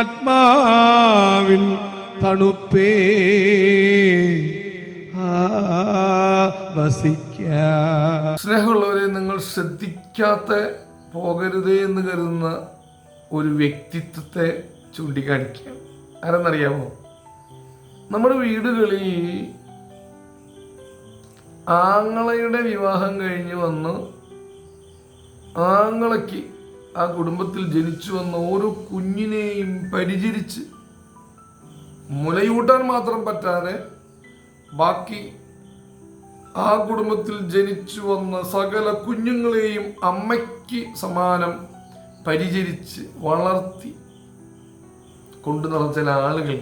ആത്മാവിൻ തണുപ്പേ. സ്നേഹമുള്ളവരെ നിങ്ങൾ ശ്രദ്ധിക്കാത്ത പോകരുതേ എന്ന് കരുതുന്ന ഒരു വ്യക്തിത്വത്തെ ചൂണ്ടിക്കാണിക്കുക ആരെന്നറിയാമോ? നമ്മുടെ വീടുകളിൽ ആങ്ങളയുടെ വിവാഹം കഴിഞ്ഞ് വന്ന്. ആങ്ങളയ്ക്ക് ആ കുടുംബത്തിൽ ജനിച്ചു വന്ന ഓരോ കുഞ്ഞിനെയും പരിചരിച്ച് മുലയൂട്ടാൻ മാത്രം പറ്റാതെ ബാക്കി ആ കുടുംബത്തിൽ ജനിച്ചു വന്ന സകല കുഞ്ഞുങ്ങളെയും അമ്മയ്ക്ക് സമാനം പരിചരിച്ച് വളർത്തി കൊണ്ടു നടന്ന ചില ആളുകൾ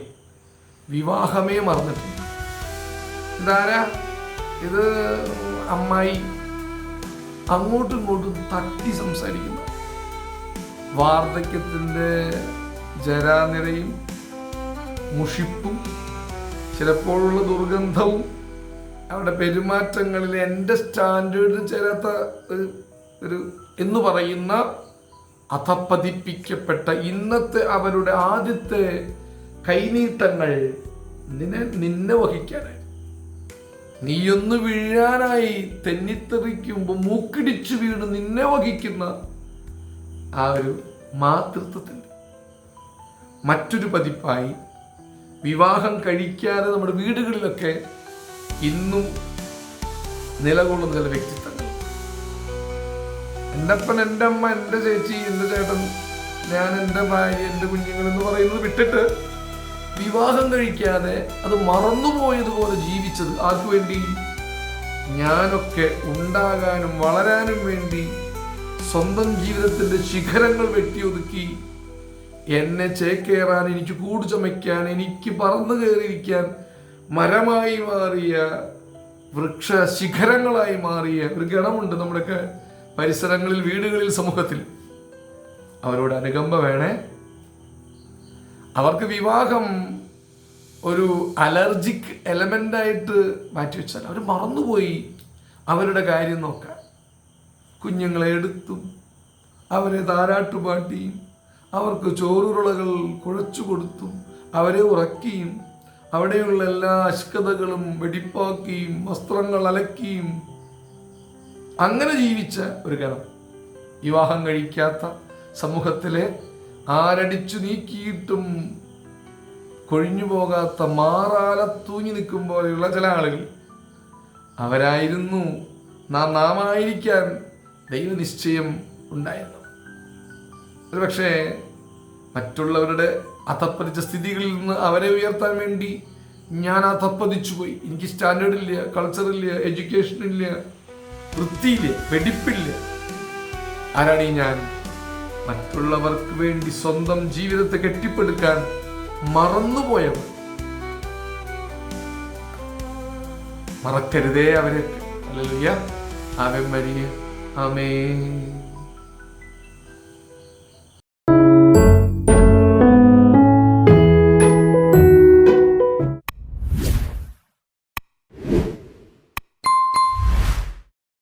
വിവാഹമേ മറന്നിട്ടില്ല. ഇതാരാ? ഇത് അമ്മായി അങ്ങോട്ടും ഇങ്ങോട്ടും തട്ടി സംസാരിക്കുന്ന വാർദ്ധക്യത്തിന്റെ ജരാനിരയും മുഷിപ്പും ചിലപ്പോഴുള്ള ദുർഗന്ധവും അവരുടെ പെരുമാറ്റങ്ങളിൽ എന്റെ സ്റ്റാൻഡേർഡിൽ ചേരാത്ത ഒരു ഒരു എന്ന് പറയുന്ന അധപ്പതിപ്പിക്കപ്പെട്ട ഇന്നത്തെ അവരുടെ ആദ്യത്തെ കൈനീട്ടങ്ങൾ നിന്നെ നിന്നെ വഹിക്കാനായി. നീയൊന്ന് വീഴാനായി തെന്നിത്തെറിക്കുമ്പോൾ മൂക്കിടിച്ചു വീണ് നിന്നെ വഹിക്കുന്ന ആ ഒരു മാതൃത്വത്തിന്റെ മറ്റൊരു പതിപ്പായി വിവാഹം കഴിക്കാതെ നമ്മുടെ വീടുകളിലൊക്കെ ഇന്നും നിലകൊള്ളുന്ന ചില വ്യക്തിത്വങ്ങൾ. എന്റെ അപ്പൻ എന്റെ അമ്മ എന്റെ ചേച്ചി എന്റെ ചേട്ടൻ ഞാൻ എന്റെ ഭാര്യ എന്റെ കുഞ്ഞുങ്ങൾ എന്ന് പറയുന്നത് വിട്ടിട്ട് വിവാഹം കഴിക്കാതെ അത് മറന്നുപോയതുപോലെ ജീവിച്ചത് ആർക്കു വേണ്ടി? ഞാനൊക്കെ ഉണ്ടാകാനും വളരാനും വേണ്ടി സ്വന്തം ജീവിതത്തിന്റെ ശിഖരങ്ങൾ വെട്ടിയൊതുക്കി. എന്നെ ചേക്കേറാൻ എനിക്ക് കൂട് ചമയ്ക്കാൻ എനിക്ക് പറന്നു കയറിയിരിക്കാൻ മരമായി മാറിയ വൃക്ഷ ശിഖരങ്ങളായി മാറിയ ഒരു ഗണമുണ്ട് നമ്മുടെയൊക്കെ പരിസരങ്ങളിൽ വീടുകളിൽ സമൂഹത്തിൽ. അവരോട് അനുകമ്പ വേണേ. അവർക്ക് വിവാഹം ഒരു അലർജിക് എലമെന്റായിട്ട് മാറ്റിവെച്ചാൽ അവർ മറന്നുപോയി അവരുടെ കാര്യം നോക്കാൻ. കുഞ്ഞുങ്ങളെ എടുത്തും അവരെ താരാട്ടുപാട്ടിയും അവർക്ക് ചോറുരുളകൾ കുഴച്ചു കൊടുത്തും അവരെ ഉറക്കിയും അവിടെയുള്ള എല്ലാ അശ്കതകളും വെടിപ്പാക്കിയും വസ്ത്രങ്ങൾ അലക്കിയും അങ്ങനെ ജീവിച്ച ഒരു ഗണം വിവാഹം കഴിക്കാത്ത സമൂഹത്തിലെ ആരടിച്ചു നീക്കിയിട്ടും കൊഴിഞ്ഞു പോകാത്ത മാറാല തൂങ്ങി നിൽക്കും പോലെയുള്ള ചില ആളുകൾ അവരായിരുന്നു. നാം നാമായിരിക്കാൻ ദൈവനിശ്ചയം ഉണ്ടായിരുന്നു. ഒരുപക്ഷേ മറ്റുള്ളവരുടെ അധപ്പതിച്ച സ്ഥിതികളിൽ നിന്ന് അവരെ ഉയർത്താൻ വേണ്ടി ഞാൻ അധപ്പതിച്ചു പോയി. എനിക്ക് സ്റ്റാൻഡേർഡ് ഇല്ല കൾച്ചറില്ല എഡ്യൂക്കേഷൻ ഇല്ല വൃത്തിയില്ല വെടിപ്പില്ല. ആരാണ് ഈ ഞാൻ? മറ്റുള്ളവർക്ക് വേണ്ടി സ്വന്തം ജീവിതത്തെ കെട്ടിപ്പടുക്കാൻ മറന്നുപോയവർ മറക്കരുതേ അവരെ. അല്ലല്ല അവൻ മരിയ. Amen.